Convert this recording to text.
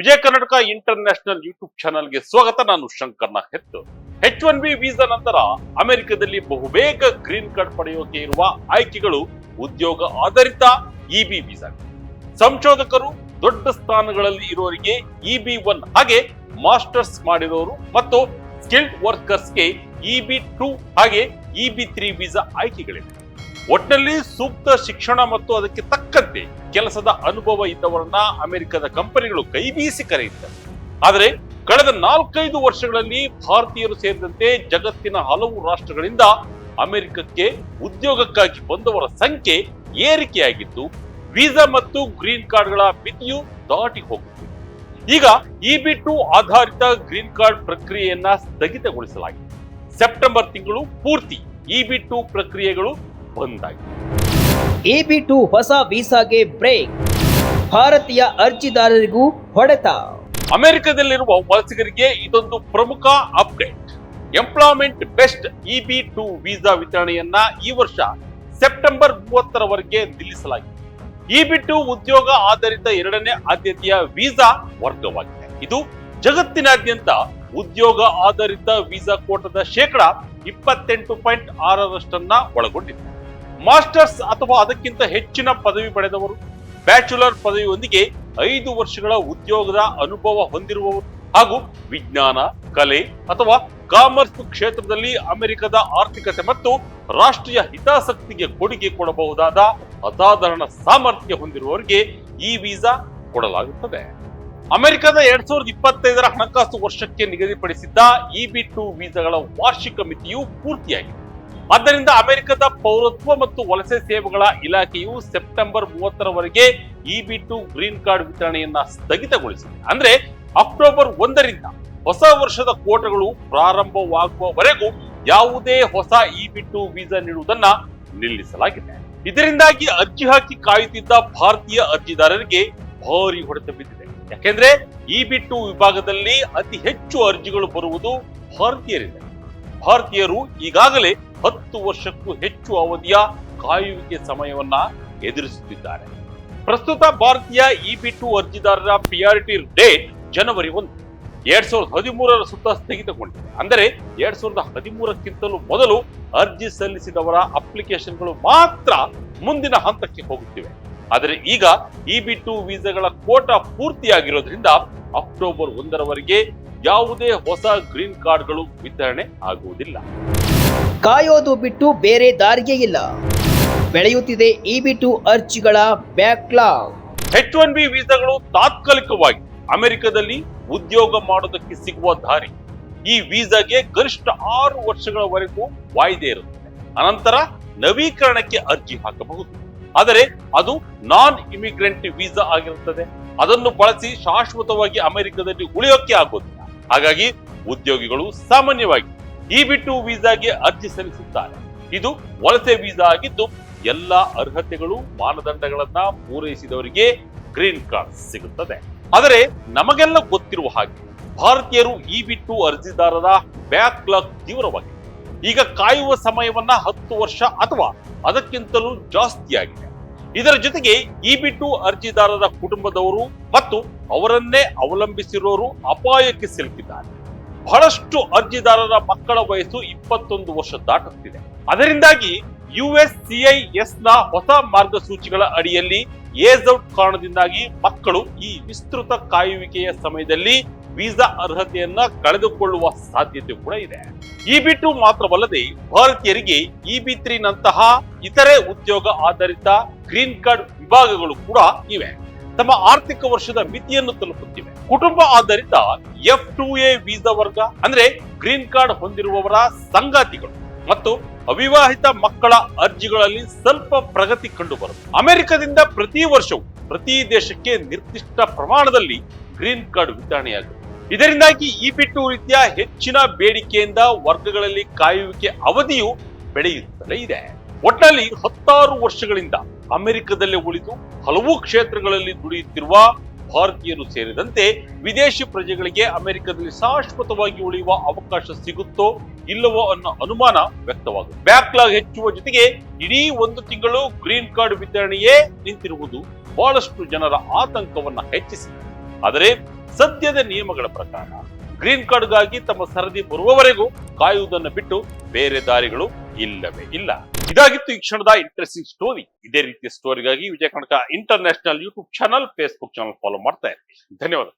ವಿಜಯ Karnataka international YouTube ಚಾನಲ್ಗೆ ಸ್ವಾಗತ. ನಾನು ಶಂಕರ್ನ ಹೆತ್ತು. ಎಚ್ ಒನ್ ಬಿ ವೀಸಾ ನಂತರ ಅಮೆರಿಕದಲ್ಲಿ ಬಹುಬೇಗ ಗ್ರೀನ್ ಕಾರ್ಡ್ ಪಡೆಯೋಕೆ ಇರುವ ಆಯ್ಕೆಗಳು ಉದ್ಯೋಗ ಆಧಾರಿತ ಇಬಿ ವೀಸಾ ಸಂಶೋಧಕರು ದೊಡ್ಡ ಸ್ಥಾನಗಳಲ್ಲಿ ಇರೋರಿಗೆ ಇಬಿ ಒನ್ ಹಾಗೆ ಮಾಸ್ಟರ್ಸ್ ಮಾಡಿರೋರು ಮತ್ತು ಸ್ಕಿಲ್ಡ್ ವರ್ಕರ್ಸ್ಗೆ ಇಬಿ ಟೂ ಹಾಗೆ ಇಬಿ ತ್ರೀ ವೀಸಾ ಆಯ್ಕೆಗಳಿವೆ. ಒಟ್ಟಿನಲ್ಲಿ ಸೂಕ್ತ ಶಿಕ್ಷಣ ಮತ್ತು ಅದಕ್ಕೆ ತಕ್ಕಂತೆ ಕೆಲಸದ ಅನುಭವ ಇದ್ದವರನ್ನ ಅಮೆರಿಕದ ಕಂಪನಿಗಳು ಕೈಬೀಸಿ ಕರೆಯುತ್ತವೆ. ಆದರೆ ಕಳೆದ ನಾಲ್ಕೈದು ವರ್ಷಗಳಲ್ಲಿ ಭಾರತೀಯರು ಸೇರಿದಂತೆ ಜಗತ್ತಿನ ಹಲವು ರಾಷ್ಟ್ರಗಳಿಂದ ಅಮೆರಿಕಕ್ಕೆ ಉದ್ಯೋಗಕ್ಕಾಗಿ ಬಂದವರ ಸಂಖ್ಯೆ ಏರಿಕೆಯಾಗಿದ್ದು, ವೀಸಾ ಮತ್ತು ಗ್ರೀನ್ ಕಾರ್ಡ್ಗಳ ಮಿತಿಯು ದಾಟಿ ಹೋಗುತ್ತಿದೆ. ಈಗ ಇ ಬಿ ಟು ಆಧಾರಿತ ಗ್ರೀನ್ ಕಾರ್ಡ್ ಪ್ರಕ್ರಿಯೆಯನ್ನ ಸ್ಥಗಿತಗೊಳಿಸಲಾಗಿದೆ. ಸೆಪ್ಟೆಂಬರ್ ತಿಂಗಳು ಪೂರ್ತಿ ಇ ಬಿ ಟು ಆಗಿದೆ ಎ ಎಬಿ ಟು ಹೊಸ ವೀಸಾಗೆ ಬ್ರೇಕ್. ಭಾರತೀಯ ಅರ್ಜಿದಾರರಿಗೂ ಹೊಡೆತ. ಅಮೆರಿಕದಲ್ಲಿರುವ ವಲಸಿಗರಿಗೆ ಇದೊಂದು ಪ್ರಮುಖ update. Employment best E B two visa ವಿತರಣೆಯನ್ನ ಈ ವರ್ಷ ಸೆಪ್ಟೆಂಬರ್ ಮೂವತ್ತರವರೆಗೆ ನಿಲ್ಲಿಸಲಾಗಿದೆ. ಇ ಬಿ ಟು ಉದ್ಯೋಗ ಆಧಾರಿತ ಎರಡನೇ ಆದ್ಯತೆಯ ವೀಸಾ ವರ್ಗವಾಗಿದೆ. ಇದು ಜಗತ್ತಿನಾದ್ಯಂತ ಉದ್ಯೋಗ ಆಧಾರಿತ ವೀಸಾ ಕೋಟದ ಶೇಕಡ ಇಪ್ಪತ್ತೆಂಟು ಪಾಯಿಂಟ್ ಆರರಷ್ಟನ್ನ ಒಳಗೊಂಡಿದೆ. ಮಾಸ್ಟರ್ಸ್ ಅಥವಾ ಅದಕ್ಕಿಂತ ಹೆಚ್ಚಿನ ಪದವಿ ಪಡೆದವರು, ಬ್ಯಾಚುಲರ್ ಪದವಿಯೊಂದಿಗೆ ಐದು ವರ್ಷಗಳ ಉದ್ಯೋಗದ ಅನುಭವ ಹೊಂದಿರುವವರು ಹಾಗೂ ವಿಜ್ಞಾನ, ಕಲೆ ಅಥವಾ ಕಾಮರ್ಸ್ ಕ್ಷೇತ್ರದಲ್ಲಿ ಅಮೆರಿಕದ ಆರ್ಥಿಕತೆ ಮತ್ತು ರಾಷ್ಟ್ರೀಯ ಹಿತಾಸಕ್ತಿಗೆ ಕೊಡುಗೆ ಕೊಡಬಹುದಾದ ಅಸಾಧಾರಣ ಸಾಮರ್ಥ್ಯ ಹೊಂದಿರುವವರಿಗೆ ಈ ವೀಸಾ ಕೊಡಲಾಗುತ್ತದೆ. ಅಮೆರಿಕದ ಎರಡ್ ಸಾವಿರದ ಇಪ್ಪತ್ತೈದರ ಹಣಕಾಸು ವರ್ಷಕ್ಕೆ ನಿಗದಿಪಡಿಸಿದ್ದ ಇ ಬಿ ಟು ವೀಸಾಗಳ ವಾರ್ಷಿಕ ಮಿತಿಯು ಪೂರ್ತಿಯಾಗಿದೆ. ಆದ್ದರಿಂದ ಅಮೆರಿಕದ ಪೌರತ್ವ ಮತ್ತು ವಲಸೆ ಸೇವೆಗಳ ಇಲಾಖೆಯು ಸೆಪ್ಟೆಂಬರ್ ಮೂವತ್ತರವರೆಗೆ E B two green card ವಿತರಣೆಯನ್ನ ಸ್ಥಗಿತಗೊಳಿಸಿದೆ. ಅಂದ್ರೆ ಅಕ್ಟೋಬರ್ ಒಂದರಿಂದ ಹೊಸ ವರ್ಷದ ಕೋಟಗಳು ಪ್ರಾರಂಭವಾಗುವವರೆಗೂ ಯಾವುದೇ ಹೊಸ ಇ ಬಿ ಟು ವೀಸಾ ನೀಡುವುದನ್ನ ನಿಲ್ಲಿಸಲಾಗಿದೆ. ಇದರಿಂದಾಗಿ ಅರ್ಜಿ ಹಾಕಿ ಕಾಯುತ್ತಿದ್ದ ಭಾರತೀಯ ಅರ್ಜಿದಾರರಿಗೆ ಭಾರಿ ಹೊಡೆತ ಬಿದ್ದಿದೆ. ಯಾಕೆಂದ್ರೆ ಇ ಬಿ ಟು ವಿಭಾಗದಲ್ಲಿ ಅತಿ ಹೆಚ್ಚು ಅರ್ಜಿಗಳು ಬರುವುದು ಭಾರತೀಯರಿಂದ. ಭಾರತೀಯರು ಈಗಾಗಲೇ ಹತ್ತು ವರ್ಷಕ್ಕೂ ಹೆಚ್ಚು ಅವಧಿಯ ಕಾಯುವಿಕೆ ಸಮಯವನ್ನ ಎದುರಿಸುತ್ತಿದ್ದಾರೆ. ಪ್ರಸ್ತುತ ಭಾರತೀಯ ಇ ಬಿ ಟು ಅರ್ಜಿದಾರರ ಪ್ರಿಯಾರಿಟಿ ಡೇಟ್ ಜನವರಿ ಒಂದು. ಎರಡ್ ಸಾವಿರದ ಹದಿಮೂರರ ಸುತ್ತ ಸ್ಥಗಿತಗೊಂಡಿದೆ. ಅಂದರೆ ಎರಡ್ ಸಾವಿರದ ಹದಿಮೂರಕ್ಕಿಂತಲೂ ಮೊದಲು ಅರ್ಜಿ ಸಲ್ಲಿಸಿದವರ ಅಪ್ಲಿಕೇಶನ್ಗಳು ಮಾತ್ರ ಮುಂದಿನ ಹಂತಕ್ಕೆ ಹೋಗುತ್ತಿವೆ. ಆದರೆ ಈಗ ಇ ಬಿ ಟು ವೀಸಾಗಳ ಕೋಟಾ ಪೂರ್ತಿಯಾಗಿರೋದ್ರಿಂದ ಅಕ್ಟೋಬರ್ ಒಂದರವರೆಗೆ ಯಾವುದೇ ಹೊಸ ಗ್ರೀನ್ ಕಾರ್ಡ್ಗಳು ವಿತರಣೆ ಆಗುವುದಿಲ್ಲ. ಕಾಯೋದು ಬಿಟ್ಟು ಬೇರೆ ದಾರಿಗೆ ಇಲ್ಲ. ಬೆಳೆಯುತ್ತಿದೆ ಇಬಿ ಟು ಅರ್ಜಿಗಳ ಬ್ಯಾಕ್ಲಾಗ್. ಎಚ್ ಒನ್ ಬಿ ವೀಸಾಗಳು ತಾತ್ಕಾಲಿಕವಾಗಿ ಅಮೆರಿಕದಲ್ಲಿ ಉದ್ಯೋಗ ಮಾಡೋದಕ್ಕೆ ಸಿಗುವ ದಾರಿ. ಈ ವೀಸಾಗೆ ಗರಿಷ್ಠ ಆರು ವರ್ಷಗಳವರೆಗೂ ವಾಯ್ದೆ ಇರುತ್ತದೆ. ಅನಂತರ ನವೀಕರಣಕ್ಕೆ ಅರ್ಜಿ ಹಾಕಬಹುದು. ಆದರೆ ಅದು ನಾನ್ ಇಮಿಗ್ರೆಂಟ್ ವೀಸಾ ಆಗಿರುತ್ತದೆ. ಅದನ್ನು ಬಳಸಿ ಶಾಶ್ವತವಾಗಿ ಅಮೆರಿಕದಲ್ಲಿ ಉಳಿಯೋಕೆ ಆಗೋದಿಲ್ಲ. ಹಾಗಾಗಿ ಉದ್ಯೋಗಿಗಳು ಸಾಮಾನ್ಯವಾಗಿ ಈ ಬಿಟ್ಟು ವೀಸಾಗೆ ಅರ್ಜಿ ಸಲ್ಲಿಸುತ್ತಾರೆ. ಇದು ವಲಸೆ ವೀಸಾ ಆಗಿದ್ದು ಎಲ್ಲ ಅರ್ಹತೆಗಳು ಮಾನದಂಡಗಳನ್ನ ಪೂರೈಸಿದವರಿಗೆ ಗ್ರೀನ್ ಕಾರ್ಡ್ ಸಿಗುತ್ತದೆ. ಆದರೆ ನಮಗೆಲ್ಲ ಗೊತ್ತಿರುವ ಹಾಗೆ ಭಾರತೀಯರು ಈ ಬಿಟ್ಟು ಅರ್ಜಿದಾರರ ಬ್ಯಾಕ್ಲಾಗ್ ತೀವ್ರವಾಗಿದೆ. ಈಗ ಕಾಯುವ ಸಮಯವನ್ನ ಹತ್ತು ವರ್ಷ ಅಥವಾ ಅದಕ್ಕಿಂತಲೂ ಜಾಸ್ತಿಯಾಗಿದೆ. ಇದರ ಜೊತೆಗೆ ಈ ಬಿಟ್ಟು ಅರ್ಜಿದಾರರ ಕುಟುಂಬದವರು ಮತ್ತು ಅವರನ್ನೇ ಅವಲಂಬಿಸಿರೋರು ಅಪಾಯಕ್ಕೆ ಸಿಲುಕಿದ್ದಾರೆ. ಬಹಳಷ್ಟು ಅರ್ಜಿದಾರರ ಮಕ್ಕಳ ವಯಸ್ಸು ಇಪ್ಪತ್ತೊಂದು ವರ್ಷ ದಾಟುತ್ತಿದೆ. ಅದರಿಂದಾಗಿ ಯುಎಸ್ಸಿಐಎಸ್ನ ಹೊಸ ಮಾರ್ಗಸೂಚಿಗಳ ಅಡಿಯಲ್ಲಿ ಏಜ್ ಔಟ್ ಕಾರಣದಿಂದಾಗಿ ಮಕ್ಕಳು ಈ ವಿಸ್ತೃತ ಕಾಯುವಿಕೆಯ ಸಮಯದಲ್ಲಿ ವೀಸಾ ಅರ್ಹತೆಯನ್ನ ಕಳೆದುಕೊಳ್ಳುವ ಸಾಧ್ಯತೆ ಕೂಡ ಇದೆ. ಈ ಬಿಟ್ಟು ಮಾತ್ರವಲ್ಲದೆ ಭಾರತೀಯರಿಗೆ ಇ ಬಿ ನಂತಹ ಇತರೆ ಉದ್ಯೋಗ ಆಧಾರಿತ ಗ್ರೀನ್ ಕಾರ್ಡ್ ವಿಭಾಗಗಳು ಕೂಡ ಇವೆ. ತಮ್ಮ ಆರ್ಥಿಕ ವರ್ಷದ ಮಿತಿಯನ್ನು ತಲುಪುತ್ತಿವೆ. ಕುಟುಂಬ ಆಧಾರಿತ ಎಫ್ ಟು ಎ ವೀಸಾ ವರ್ಗ, ಅಂದ್ರೆ ಗ್ರೀನ್ ಕಾರ್ಡ್ ಹೊಂದಿರುವವರ ಸಂಗಾತಿಗಳು ಮತ್ತು ಅವಿವಾಹಿತ ಮಕ್ಕಳ ಅರ್ಜಿಗಳಲ್ಲಿ ಸ್ವಲ್ಪ ಪ್ರಗತಿ ಕಂಡು ಬರುತ್ತೆ ಅಮೆರಿಕದಿಂದ ಪ್ರತಿ ವರ್ಷವೂ ಪ್ರತಿ ದೇಶಕ್ಕೆ ನಿರ್ದಿಷ್ಟ ಪ್ರಮಾಣದಲ್ಲಿ ಗ್ರೀನ್ ಕಾರ್ಡ್ ವಿತರಣೆಯಾಗುತ್ತೆ ಇದರಿಂದಾಗಿ ಈ ಬಿಟ್ಟು ರೀತಿಯ ಹೆಚ್ಚಿನ ಬೇಡಿಕೆಯಿಂದ ವರ್ಗಗಳಲ್ಲಿ ಕಾಯುವಿಕೆ ಅವಧಿಯು ಬೆಳೆಯುತ್ತಲೇ ಇದೆ. ಒಟ್ಟಿನಲ್ಲಿ ಹತ್ತಾರು ವರ್ಷಗಳಿಂದ ಅಮೆರಿಕದಲ್ಲೇ ಉಳಿದು ಹಲವು ಕ್ಷೇತ್ರಗಳಲ್ಲಿ ದುಡಿಯುತ್ತಿರುವ ಭಾರತೀಯರು ಸೇರಿದಂತೆ ವಿದೇಶಿ ಪ್ರಜೆಗಳಿಗೆ ಅಮೆರಿಕದಲ್ಲಿ ಶಾಶ್ವತವಾಗಿ ಉಳಿಯುವ ಅವಕಾಶ ಸಿಗುತ್ತೋ ಇಲ್ಲವೋ ಅನ್ನೋ ಅನುಮಾನ ವ್ಯಕ್ತವಾಗುತ್ತೆ ಬ್ಯಾಕ್ಲಾಗ್ ಹೆಚ್ಚುವ ಜೊತೆಗೆ ಇಡೀ ಒಂದು ತಿಂಗಳು ಗ್ರೀನ್ ಕಾರ್ಡ್ ವಿತರಣೆಯೇ ನಿಂತಿರುವುದು ಬಹಳಷ್ಟು ಜನರ ಆತಂಕವನ್ನ ಹೆಚ್ಚಿಸಿದೆ. ಆದರೆ ಸದ್ಯದ ನಿಯಮಗಳ ಪ್ರಕಾರ ಗ್ರೀನ್ ಕಾರ್ಡ್ಗಾಗಿ ತಮ್ಮ ಸರದಿ ಬರುವವರೆಗೂ ಕಾಯುವುದನ್ನು ಬಿಟ್ಟು ಬೇರೆ ದಾರಿಗಳು ಇಲ್ಲವೇ? ಇಲ್ಲ. ಇದಾಗಿತ್ತು ಈ ಕ್ಷಣದ ಇಂಟ್ರೆಸ್ಟಿಂಗ್ ಸ್ಟೋರಿ ಇದೇ ರೀತಿಯ ಸ್ಟೋರಿಗಾಗಿ Vijaya Kanaka international YouTube channel Facebook channel follow ಮಾಡ್ತಾ ಇರಿ ಧನ್ಯವಾದ.